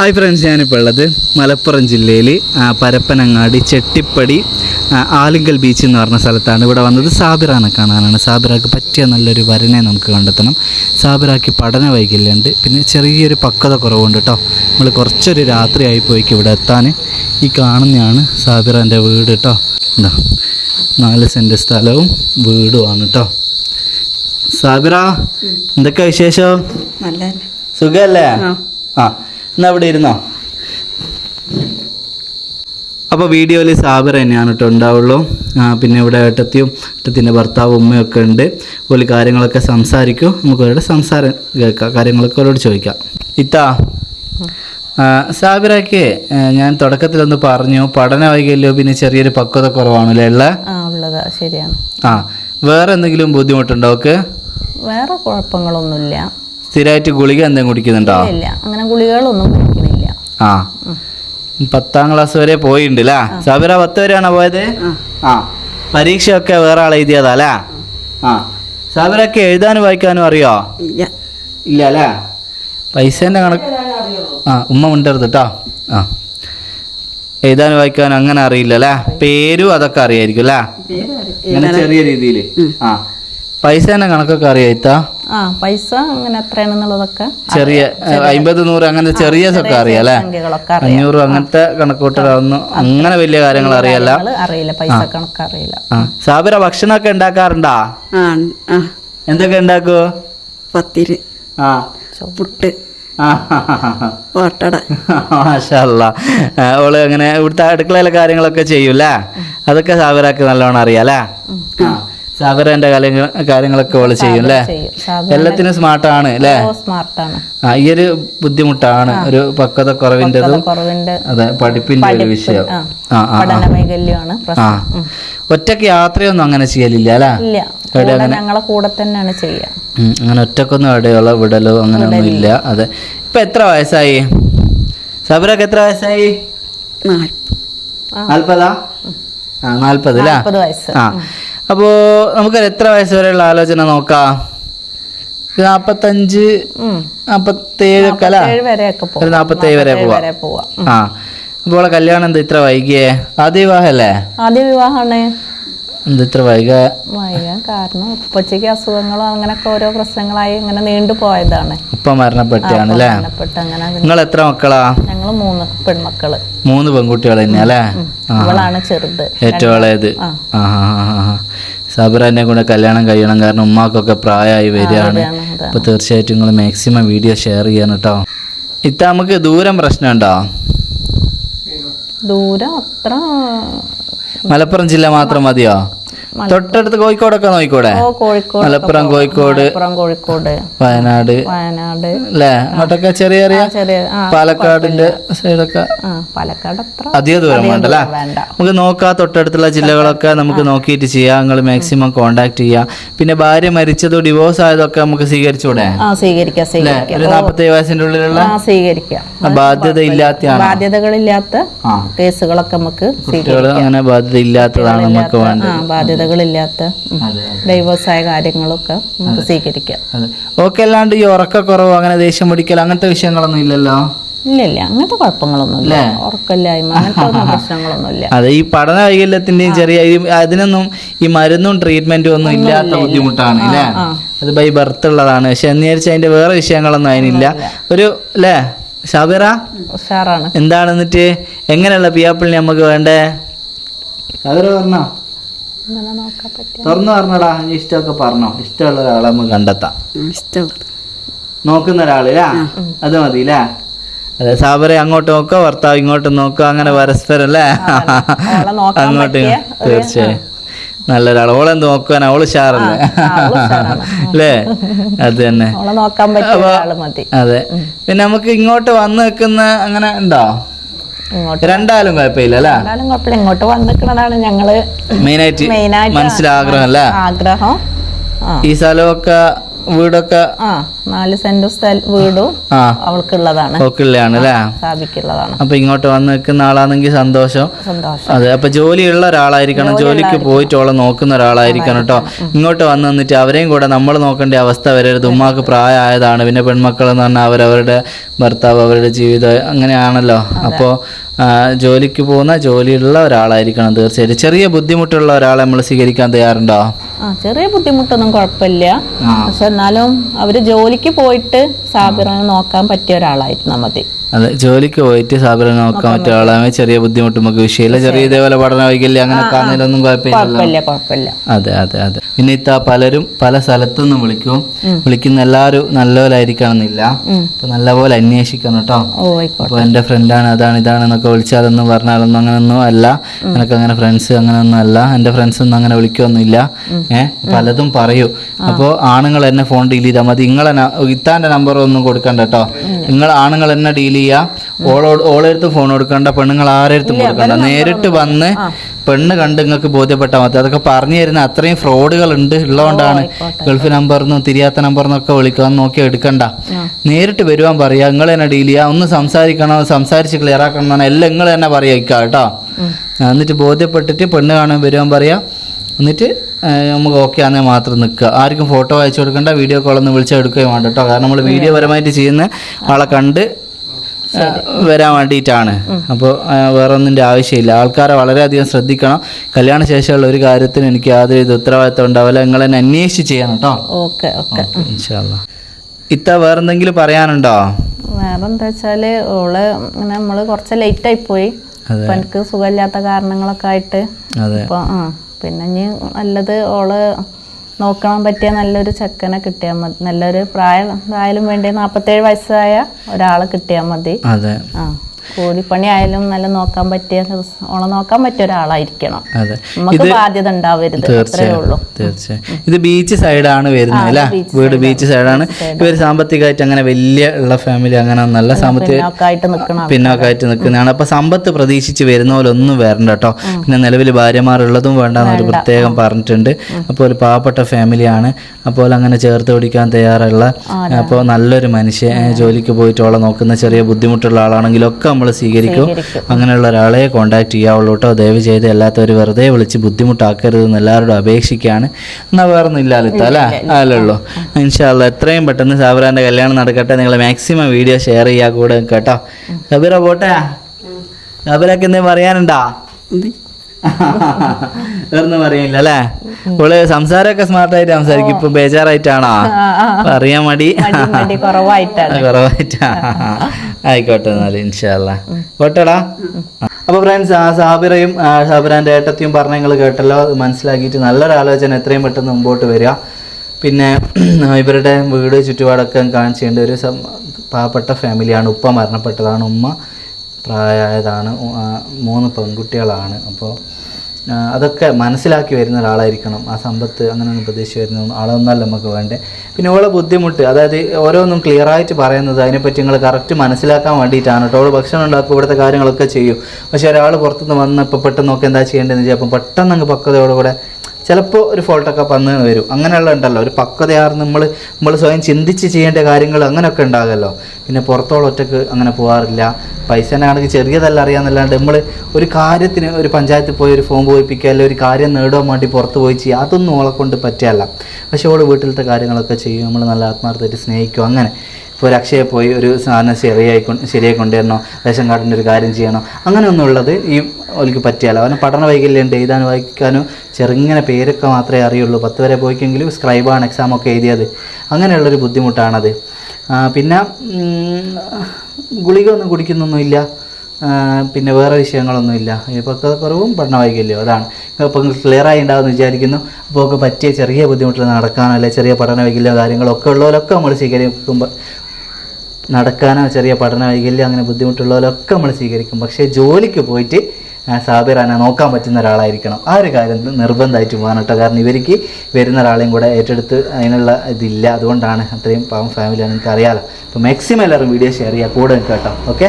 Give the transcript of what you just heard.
Hi friends ഞാനിപ്പോൾ ഉള്ളത് മലപ്പുറം ജില്ലയിൽ പരപ്പനങ്ങാടി ചെട്ടിപ്പടി ആലിങ്കൽ ബീച്ച് എന്ന് പറഞ്ഞ സ്ഥലത്താണ് ഇവിടെ വന്നത്. സാബിറാനെ കാണാനാണ്. സാബിറാക്ക് പറ്റിയ നല്ലൊരു വരനെ നമുക്ക് കണ്ടെത്തണം. സാബിറാക്ക് പഠന വൈകല്യമുണ്ട് പിന്നെ ചെറിയൊരു പക്വത കുറവുണ്ട് കേട്ടോ നമ്മൾ കുറച്ചൊരു രാത്രിയായി പോയിക്ക് ഇവിടെ എത്താൻ ഈ കാണുന്നതാണ് സാബിറാന്റെ വീട് കേട്ടോ എന്താ നാല് സെന്റ് സ്ഥലവും വീടുമാണ് കേട്ടോ സാബിറ എന്തൊക്കെ വിശേഷം? സുഖല്ലേ? ആ. എന്നാ അവിടെ ഇരുന്നോ? അപ്പോൾ വീഡിയോയിൽ സാബർ തന്നെയാണ് കേട്ടോ ഉണ്ടാവുള്ളൂ. പിന്നെ ഇവിടെ ഏട്ടത്തിയും ഏട്ടത്തിന്റെ ഭർത്താവും ഉമ്മയൊക്കെ ഉണ്ട്. ഒരു കാര്യങ്ങളൊക്കെ സംസാരിക്കും. നമുക്ക് അവരുടെ സംസാരം കേൾക്കാം. കാര്യങ്ങളൊക്കെ അവരോട് ചോദിക്കാം. ഇത്താ സാബിറയ്ക്ക് ഞാൻ തുടക്കത്തിലൊന്ന് പറഞ്ഞു. പഠന വൈകല്യോ പിന്നെ ചെറിയൊരു പക്വത കുറവാണല്ലേ ഉള്ളത് ശരിയാണ്. ആ വേറെ എന്തെങ്കിലും ബുദ്ധിമുട്ടുണ്ടോ ഒക്കെ വേറെ കുഴപ്പങ്ങളൊന്നുമില്ല. സ്ഥിരമായിട്ട് ഗുളിക എന്തെങ്കിലും കുടിക്കുന്നുണ്ടോ? ഇല്ല അങ്ങനെ ഗുളികകളൊന്നും കുടിക്കുന്നില്ല ആ. പത്താം ക്ലാസ് വരെ പോയിട്ടുണ്ട് അല്ലേ സബിറ പത്ത് വരെയാണോ പോയത്? ആ. പരീക്ഷയൊക്കെ വേറെ ആൾ എഴുതിയതാ അല്ലേ? ആ. സബിറൊക്കെ എഴുതാനും വായിക്കാനും അറിയോ? ഇല്ല. അല്ലേ? പൈസേന്റെ കണക്ക് ആ ഉമ്മ മിണ്ടരുത് കേട്ടോ ആ. എഴുതാനും വായിക്കാനും അങ്ങനെ അറിയില്ല അല്ലേ? പേരും അതൊക്കെ അറിയായിരിക്കും അല്ലേ? അങ്ങനെ ചെറിയ രീതിയിൽ ആ. പൈസേന്റെ കണക്കൊക്കെ അറിയായിത്താ ആ പൈസ അങ്ങനെ എത്രയാണെന്നുള്ളതൊക്കെ ചെറിയ അമ്പത് നൂറ് അങ്ങനെ ചെറിയതൊക്കെ അറിയാം അല്ലേ? സംഖ്യകളൊക്കെ അറിയാം. അഞ്ഞൂറ് അങ്ങനത്തെ കണക്കൂട്ടലൊന്നും അങ്ങനെ വലിയ കാര്യങ്ങൾ അറിയല്ല. അറിയില്ല പൈസ കണക്ക് അറിയില്ല. സാബിറ ഭക്ഷണമൊക്കെ ഉണ്ടാക്കാറുണ്ടാ? എന്തൊക്കെ ഉണ്ടാക്കോ? പത്തിരി ആ. പുട്ട് ഓൾ അങ്ങനെ ഇവിടുത്തെ അടുക്കളയിലെ കാര്യങ്ങളൊക്കെ ചെയ്യൂല അതൊക്കെ സാബിറാക്ക് നല്ലോണം അറിയാല്ലേ ആ കാര്യങ്ങളൊക്കെ അവൾ ചെയ്യും അല്ലേ എല്ലാത്തിനും സ്മാർട്ടാണ് അല്ലേ സ്മാർട്ടാണ്. ആ ഈ ഒരു ബുദ്ധിമുട്ടാണ് ഒരു പക്വത കുറവിന്റെതും കുറവിന്റെ അതെ പഠിപ്പിന്റെ ഒരു വിഷയം. ആ. ഒറ്റയ്ക്ക് യാത്രയൊന്നും അങ്ങനെ ചെയ്യലില്ല അല്ലേ ഞങ്ങളെ കൂടെ തന്നെയാണ് ചെയ്യുക. അങ്ങനെ ഒറ്റക്കൊന്നും എവിടെയുള്ള വിടലോ അങ്ങനെയൊന്നും ഇല്ല അതെ. ഇപ്പൊ എത്ര വയസ്സായി? സബിറക്ക് എത്ര വയസ്സായി? നാൽപ്പതാ? ആ നാൽപ്പത് അല്ലേ ആ. അപ്പോ നമുക്ക് എത്ര വയസ്സ് വരെയുള്ള ആലോചന നോക്കാം? നാപ്പത്തഞ്ച് ഉം. നാപ്പത്തേഴൊക്കെ അല്ല? ഒരു നാപ്പത്തേഴ് വരെ പോവാം. ആ. അപ്പോൾ കല്യാണം എന്താ ഇത്ര വൈകിയേ? ആദ്യ വിവാഹല്ലേ ആദ്യ വിവാഹമാണ് ഇത്ര വൈക? വൈകാൻ കാരണം ഉപ്പച്ചയ്ക്ക് അസുഖങ്ങളും അങ്ങനൊക്കെ ഓരോ പ്രശ്നങ്ങളായി ഇങ്ങനെ നീണ്ടു പോയതാണ്. ഉപ്പ മരണപ്പെട്ടാണ് അല്ലേ? നിങ്ങൾ എത്ര മക്കളാ? ഞങ്ങൾ മൂന്ന് പെൺമക്കൾ. മൂന്ന് പെൺകുട്ടികൾ തന്നെ അല്ലേ? അവളാണ് ചെറുത്. ഏറ്റവും ഇളയത്. ആ. സാബിറാനെ കൂടെ കല്യാണം കഴിയണം കാരണം ഉമ്മാക്കൊക്കെ പ്രായമായി വരികയാണ്. അപ്പൊ തീർച്ചയായിട്ടും നിങ്ങൾ മാക്സിമം വീഡിയോ ഷെയർ ചെയ്യണം കേട്ടോ ഇത്ത നമുക്ക് ദൂരം പ്രശ്നമുണ്ടോ? ദൂരം അത്ര മലപ്പുറം ജില്ല മാത്രം മതിയോ? തൊട്ടടുത്ത് കോഴിക്കോടൊക്കെ നോക്കിക്കൂടെ? മലപ്പുറം കോഴിക്കോട് കോഴിക്കോട് വയനാട് വയനാട്. അല്ലേ? അങ്ങോട്ടൊക്കെ ചെറിയ ചെറിയ പാലക്കാടിന്റെ സൈഡൊക്കെ? ആ പാലക്കാട് അത്ര അധിക ദൂരം വേണ്ടല്ലേ നമുക്ക് നോക്കാം തൊട്ടടുത്തുള്ള ജില്ലകളൊക്കെ നമുക്ക് നോക്കിയിട്ട് ചെയ്യാം. നിങ്ങൾ മാക്സിമം കോണ്ടാക്ട് ചെയ്യാം. പിന്നെ ഭാര്യ മരിച്ചതോ ഡിവോഴ്സ് ആയതൊക്കെ നമുക്ക് സ്വീകരിച്ചൂടെ? ഒരു നാപ്പത്തേഴ് വയസ്സിന്റെ ഉള്ളിലുള്ള സ്വീകരിക്കാം. ബാധ്യത ഇല്ലാത്ത ബാധ്യതകളില്ലാത്ത കേസുകളൊക്കെ നമുക്ക് അങ്ങനെ ബാധ്യത ഇല്ലാത്തതാണ് നമുക്ക് വേണ്ടത്. ബാധ്യതകളില്ലാത്ത ഡൈവേഴ്സായ ആയ കാര്യങ്ങളൊക്കെ നമുക്ക് സ്വീകരിക്കാം. ഓക്കെ അല്ലാണ്ട് ഈ ഉറക്കക്കുറവ് അങ്ങനെ ദേഷ്യം പിടിക്കൽ അങ്ങനത്തെ വിഷയങ്ങളൊന്നും ഇല്ലല്ലോ? ഇല്ല ഇല്ല അങ്ങനത്തെ കുഴപ്പങ്ങളൊന്നുമില്ല. ഉറക്കമില്ലായ്മ അങ്ങനത്തെ പ്രശ്നങ്ങളൊന്നുമില്ല. അതെ ഈ പഠന വൈകല്യത്തിന്റെയും ചെറിയ അതിനൊന്നും ഈ മരുന്നും ട്രീറ്റ്മെന്റും ഒന്നും ഇല്ലാത്ത ബുദ്ധിമുട്ടാണ് അല്ലേ അത് ബൈ ബർത്ത് ഉള്ളതാണ്. പക്ഷെ എന്ന് വിചാരിച്ചാൽ അതിന്റെ വേറെ വിഷയങ്ങളൊന്നും അതിനില്ല. ഒരു അല്ലേ ഷാബിറ? ഉഷാറാണ്. എന്താണ് എന്നിട്ട്? എങ്ങനെയുള്ള പിയാപ്പിളിനെ നമുക്ക് വേണ്ടേ? ഷാബിറ പറഞ്ഞോ? തുറന്നു പറഞ്ഞടാ നീ ഇഷ്ടമൊക്കെ പറഞ്ഞോ. ഇഷ്ടമുള്ള ഒരാളെ നമുക്ക് കണ്ടെത്താം. ഇഷ്ടമുള്ളത്. നോക്കുന്ന ഒരാളില്ല അത് മതി അല്ലേ അതെ സാബറെ അങ്ങോട്ട് നോക്കുക ഭർത്താവ് ഇങ്ങോട്ട് നോക്കുക അങ്ങനെ പരസ്പരം അല്ലേ അങ്ങോട്ട് തീർച്ചയായും. നല്ലൊരാൾ ഓളെ നോക്കാൻ അവൾ ഷാറല്ലേ. അല്ലേ അത് തന്നെ. അവളെ നോക്കാൻ പറ്റിയ ഒരാൾ മതി. അതെ. പിന്നെ നമുക്ക് ഇങ്ങോട്ട് വന്ന് നിൽക്കുന്ന അങ്ങനെ ഉണ്ടോ? രണ്ടാലും കുഴപ്പമില്ല അല്ലേ? എന്തായാലും കുഴപ്പമില്ല. ഇങ്ങോട്ട് വന്നിക്കണതാണ് ഞങ്ങൾ മെയിനായിട്ട് മനസ്സിലാഗ്രഹം അല്ലേ? ആഗ്രഹം. ഈ സ്ഥലമൊക്കെ വീടൊക്കെ ആ നാല് സെന്റ് സ്ഥല വീടും അവൾക്കുള്ളതാണ്. അല്ലേ? സ്ഥാപിക്കുള്ളതാണ് അപ്പൊ ഇങ്ങോട്ട് വന്ന് നിൽക്കുന്ന ആളാണെങ്കിൽ സന്തോഷം. സന്തോഷം. അതെ അപ്പൊ ജോലിയുള്ള ഒരാളായിരിക്കണം. ജോലിക്ക് പോയിട്ടോളം നോക്കുന്ന ഒരാളായിരിക്കണം കേട്ടോ. ഇങ്ങോട്ട് വന്ന് നിന്നിട്ട് അവരെയും കൂടെ നമ്മൾ നോക്കേണ്ട അവസ്ഥ വരരുത്. ഉമ്മാക്ക് പ്രായമായതാണ്. പിന്നെ പെൺമക്കൾ എന്ന് പറഞ്ഞാൽ അവരവരുടെ ഭർത്താവ് അവരുടെ ജീവിതം അങ്ങനെയാണല്ലോ. അപ്പോൾ ജോലിക്ക് പോകുന്ന ജോലിയുള്ള ഒരാളായിരിക്കണം തീർച്ചയായിട്ടും. ചെറിയ ബുദ്ധിമുട്ടുള്ള ഒരാളെ നമ്മൾ സ്വീകരിക്കാൻ തയ്യാറുണ്ടോ? ആ ചെറിയ ബുദ്ധിമുട്ടൊന്നും കുഴപ്പമില്ല. പക്ഷെ എന്നാലും അവർ ജോലിക്ക് പോയിട്ട് സാബിറിനെ നോക്കാൻ പറ്റിയ ഒരാളായിരുന്നു മതി. അതെ ജോലിക്ക് പോയിട്ട് സാബിറിനെ നോക്കാൻ പറ്റിയ ആളാണ് ചെറിയ ബുദ്ധിമുട്ട് നമുക്ക് വിഷയമില്ല. ചെറിയ ഇതേപോലെ പഠന വൈകല്യം അങ്ങനെയൊക്കെ ആണെങ്കിലൊന്നും കുഴപ്പമില്ല അതെ അതെ അതെ. പിന്നെ ഇത്ത പലരും പല സ്ഥലത്തുനിന്ന് വിളിക്കും. വിളിക്കുന്ന എല്ലാവരും നല്ലപോലായിരിക്കണം എന്നില്ല അപ്പൊ നല്ലപോലെ അന്വേഷിക്കണം കേട്ടോ. അപ്പൊ എന്റെ ഫ്രണ്ടാണ് അതാണ് ഇതാണ് എന്നൊക്കെ വിളിച്ചാലൊന്നും പറഞ്ഞാലൊന്നും അങ്ങനെയൊന്നും അല്ല. എനിക്ക് അങ്ങനെ ഫ്രണ്ട്സ് അങ്ങനെയൊന്നും അല്ല. എന്റെ ഫ്രണ്ട്സ് ഒന്നും അങ്ങനെ വിളിക്കൊന്നുമില്ല പലതും പറയൂ. അപ്പോൾ ആണുങ്ങൾ എന്നെ ഫോൺ ഡീൽ ചെയ്താൽ മതി. നിങ്ങളെ ഇത്താന്റെ നമ്പർ ഒന്നും കൊടുക്കണ്ട കേട്ടോ നിങ്ങൾ ആണുങ്ങൾ എന്നെ ഡീൽ ചെയ്യുക ഓളോട് ഓളെടുത്ത് ഫോൺ കൊടുക്കണ്ട. പെണ്ണുങ്ങൾ ആരെടുത്തും കൊടുക്കണ്ട. നേരിട്ട് വന്ന് പെണ്ണ് കണ്ട് നിങ്ങൾക്ക് ബോധ്യപ്പെട്ടാൽ മതി. അതൊക്കെ പറഞ്ഞു തരുന്ന അത്രയും ഫ്രോഡുകൾ ഉണ്ട്. ഉള്ളതുകൊണ്ടാണ് ഗൾഫ് നമ്പറിന്നും തിരിയാത്ത നമ്പറിന്നൊക്കെ വിളിക്കാൻ നോക്കി എടുക്കണ്ട. നേരിട്ട് വരുവാൻ പറയാ നിങ്ങൾ തന്നെ ഡീൽ ചെയ്യാ. ഒന്ന് സംസാരിക്കണോ. സംസാരിച്ച് ക്ലിയർ ആക്കണം. എല്ലാം നിങ്ങൾ തന്നെ പറയാ. കേട്ടോ. എന്നിട്ട് ബോധ്യപ്പെട്ടിട്ട് പെണ്ണ് കാണാൻ വരുവാൻ പറയാ എന്നിട്ട് നമുക്ക് ഓക്കെ ആണെങ്കിൽ മാത്രം നിൽക്കുക. ആർക്കും ഫോട്ടോ അയച്ചു കൊടുക്കണ്ട വീഡിയോ കോളൊന്ന് വിളിച്ചാൽ എടുക്കുകയും വേണ്ട കേട്ടോ. കാരണം നമ്മൾ വീഡിയോ പരമായിട്ട് ചെയ്യുന്ന ആളെ കണ്ട് വരാൻ വേണ്ടിയിട്ടാണ്. അപ്പോൾ വേറെ ഒന്നിന്റെ ആവശ്യമില്ല. ആൾക്കാരെ വളരെയധികം ശ്രദ്ധിക്കണം. കല്യാണ ശേഷമുള്ള ഒരു കാര്യത്തിന് എനിക്ക് യാതൊരു ഇത് ഉത്തരവാദിത്വം ഉണ്ടാവില്ല. നിങ്ങൾ എന്നെ അന്വേഷിച്ച് ചെയ്യണം കേട്ടോ. ഓക്കെ ഇത്ത വേറെന്തെങ്കിലും പറയാനുണ്ടോ? വേറെന്താ വെച്ചാൽ ഓൾ ഇങ്ങനെ നമ്മൾ കുറച്ച് ലേറ്റ് ആയി പോയി. അപ്പൊ എനിക്ക് സുഖമില്ലാത്ത കാരണങ്ങളൊക്കെ ആയിട്ട്. അതെ. പിന്നെ ഇനി നല്ലത് ഓൾ നോക്കാൻ പറ്റിയ നല്ലൊരു ചെക്കനെ കിട്ടിയാൽ മതി. നല്ലൊരു പ്രായം പ്രായാലും വേണ്ടി നാൽപ്പത്തേഴ് വയസ്സായ ഒരാളെ കിട്ടിയാൽ മതി. അതെ. ആ. കൂലിപ്പണി ആയാലും നല്ല നോക്കാൻ പറ്റിയ ഓണം നോക്കാൻ പറ്റിയ ഒരാളായിരിക്കണം. നമുക്ക് ബാധ്യത ഉണ്ടാവരുത് തീർച്ചയായും ഇത് ബീച്ച് സൈഡാണ് വരുന്നത് അല്ലേ? വീട് ബീച്ച് സൈഡാണ് ഇവർ സാമ്പത്തികമായിട്ട് അങ്ങനെ വലിയ ഉള്ള ഫാമിലി അങ്ങനെ നല്ല സാമ്പത്തിക പിന്നോക്കായിട്ട് നിൽക്കുന്നതാണ്. അപ്പൊ സമ്പത്ത് പ്രതീക്ഷിച്ച് വരുന്ന പോലെ ഒന്നും വരണ്ട കേട്ടോ. പിന്നെ നിലവിൽ ഭാര്യമാരുള്ളതും വേണ്ടെന്ന് ഒരു പ്രത്യേകം പറഞ്ഞിട്ടുണ്ട്. അപ്പോൾ ഒരു പാവപ്പെട്ട ഫാമിലിയാണ് അപ്പോൾ അങ്ങനെ ചേർത്ത് പിടിക്കാൻ തയ്യാറുള്ള അപ്പോൾ നല്ലൊരു മനുഷ്യ ജോലിക്ക് പോയിട്ട് ഓളെ നോക്കുന്ന ചെറിയ ബുദ്ധിമുട്ടുള്ള ആളാണെങ്കിലൊക്കെ നമ്മൾ സ്വീകരിക്കും. അങ്ങനെയുള്ള ഒരാളെ കോണ്ടാക്ട് ചെയ്യാവുള്ളൂ കേട്ടോ. ദയവ് ചെയ്ത് എല്ലാത്തവരും വെറുതെ വിളിച്ച് ബുദ്ധിമുട്ടാക്കരുത് എന്ന് എല്ലാവരോടും അപേക്ഷിക്കുകയാണ്. എന്നാൽ വേറെ ഒന്നും ഇല്ലാലോ അല്ലേ? അല്ലല്ലോ. ഇൻഷാല്ല എത്രയും പെട്ടെന്ന് സാബിറാന്റെ കല്യാണം നടക്കട്ടെ. നിങ്ങൾ മാക്സിമം വീഡിയോ ഷെയർ ചെയ്യാ കൂടെ കേട്ടോ. കബീറ പോട്ടെ? സബീറക്ക് എന്തെങ്കിലും പറയാനുണ്ടോ? വേറൊന്നും പറയില്ല അല്ലേ? ഓൾ സംസാരമൊക്കെ സ്മാർട്ടായിട്ട് സംസാരിക്കും. ഇപ്പൊ ബേജാറായിട്ടാണോ? പറയാൻ മടി. മടി കുറവായിട്ടാ. ആയിക്കോട്ടെ എന്നാൽ ഇൻഷാല്ല കേട്ടടാ അപ്പൊ ഫ്രണ്ട്സ് ആ സാബിറയും സാബിറാന്റെ ഏട്ടത്തിയും പറഞ്ഞ നിങ്ങൾ കേട്ടല്ലോ. മനസ്സിലാക്കിയിട്ട് നല്ലൊരു ആലോചന എത്രയും പെട്ടെന്ന് മുമ്പോട്ട് വരിക. പിന്നെ ഇവരുടെ വീട് ചുറ്റുപാടൊക്കെ കാണിച്ചേണ്ട ഒരു പാവപ്പെട്ട ഫാമിലിയാണ്. ഉപ്പ മരണപ്പെട്ടതാണ്. ഉമ്മ പ്രായമായതാണ്. മൂന്ന് പെൺകുട്ടികളാണ്. അപ്പോൾ അതൊക്കെ മനസ്സിലാക്കി വരുന്ന ഒരാളായിരിക്കണം. ആ സമ്പത്ത് അങ്ങനെയൊന്നും പ്രതീക്ഷിച്ച് വരുന്ന ആളൊന്നല്ല നമുക്ക് വേണ്ടേ. പിന്നെ ഓളെ ബുദ്ധിമുട്ട് അതായത് ഓരോന്നും ക്ലിയർ ആയിട്ട് പറയുന്നത് അതിനെപ്പറ്റി നിങ്ങൾ കറക്റ്റ് മനസ്സിലാക്കാൻ വേണ്ടിയിട്ടാണ് കേട്ടോ. ഓൾ ഭക്ഷണം ഉണ്ടാക്കും ഇവിടുത്തെ കാര്യങ്ങളൊക്കെ ചെയ്യും. പക്ഷെ ഒരാൾ പുറത്തുനിന്ന് വന്ന് ഇപ്പോൾ പെട്ടെന്ന് നോക്കി എന്താ ചെയ്യേണ്ടതെന്ന് വെച്ചാൽ അപ്പം പെട്ടെന്ന് അങ്ങ് പക്വതയോടുകൂടെ ചിലപ്പോൾ ഒരു ഫോൾട്ടൊക്കെ വന്ന് വരും. അങ്ങനെയുള്ള ഉണ്ടല്ലോ. ഒരു പക്വതയാർന്ന് നമ്മൾ നമ്മൾ സ്വയം ചിന്തിച്ച് ചെയ്യേണ്ട കാര്യങ്ങൾ അങ്ങനെയൊക്കെ ഉണ്ടാകുമല്ലോ പിന്നെ പുറത്തോളം ഒറ്റയ്ക്ക് അങ്ങനെ പോകാറില്ല പൈസനാണെങ്കിൽ ചെറിയതല്ല അറിയാമെന്നല്ലാണ്ട് നമ്മൾ ഒരു കാര്യത്തിന് ഒരു പഞ്ചായത്തിൽ പോയി ഒരു ഫോം പോയിപ്പിക്കുക അല്ലെങ്കിൽ ഒരു കാര്യം നേടുവാൻ വേണ്ടി പുറത്ത് പോയി ചെയ്യുക അതൊന്നും ഓളെ കൊണ്ട് പറ്റിയല്ല പക്ഷേ ഓൾ വീട്ടിലത്തെ കാര്യങ്ങളൊക്കെ ചെയ്യും. നമ്മൾ നല്ല ആത്മാർത്ഥമായിട്ട് സ്നേഹിക്കും. അങ്ങനെ. ഇപ്പോൾ ഒരു അക്ഷയ പോയി ഒരു സാധനം ശരിയായി ശരിയായി കൊണ്ടുവരണോ? റേഷൻ കാർഡിന്റെ ഒരു കാര്യം ചെയ്യണോ? അങ്ങനെയൊന്നും ഉള്ളത് ഈ ഓലിക്ക് പറ്റിയാല. അവന് പഠന വൈകല്യമുണ്ട് എഴുതാനും വായിക്കാനും ചെറുങ്ങനെ പേരൊക്കെ മാത്രമേ അറിയുള്ളൂ. പത്ത് വരെ പോയിക്കെങ്കിലും സ്ക്രൈബാണ് എക്സാമൊക്കെ എഴുതിയത്. അങ്ങനെയുള്ളൊരു ബുദ്ധിമുട്ടാണത്. പിന്നെ ഗുളിക ഒന്നും കുടിക്കുന്നൊന്നുമില്ല. പിന്നെ വേറെ വിഷയങ്ങളൊന്നുമില്ല. ഇപ്പോൾ കുറവും പഠന വൈകല്യം അതാണ്. അപ്പോൾ ക്ലിയറായി ഉണ്ടാവുമെന്ന് വിചാരിക്കുന്നു. അപ്പോൾ ഒക്കെ പറ്റിയ ചെറിയ ബുദ്ധിമുട്ടുകൾ നടക്കാനോ അല്ലെങ്കിൽ ചെറിയ പഠന വൈകല്യമോ കാര്യങ്ങളൊക്കെ ഉള്ളവരൊക്കെ നമ്മൾ സ്വീകരിക്കുമ്പോൾ നടക്കാനോ ചെറിയ പഠന വൈകല്യം അങ്ങനെ ബുദ്ധിമുട്ടുള്ളവരൊക്കെ നമ്മൾ സ്വീകരിക്കും. പക്ഷേ ജോലിക്ക് പോയിട്ട് സാബിറാനെ നോക്കാൻ പറ്റുന്ന ഒരാളായിരിക്കണം. ആ ഒരു കാര്യം നിർബന്ധമായിട്ട് പോകാൻ കേട്ടോ കാരണം ഇവർക്ക് വരുന്ന ഒരാളെയും കൂടെ ഏറ്റെടുത്ത് അതിനുള്ള ഇതില്ല. അതുകൊണ്ടാണ് അത്രയും പാവം ഫാമിലിയാണ് നിങ്ങൾക്ക് അറിയാലോ അപ്പോൾ മാക്സിമം എല്ലാവരും വീഡിയോ ഷെയർ ചെയ്യുക കൂടെ കേട്ടോ. ഓക്കെ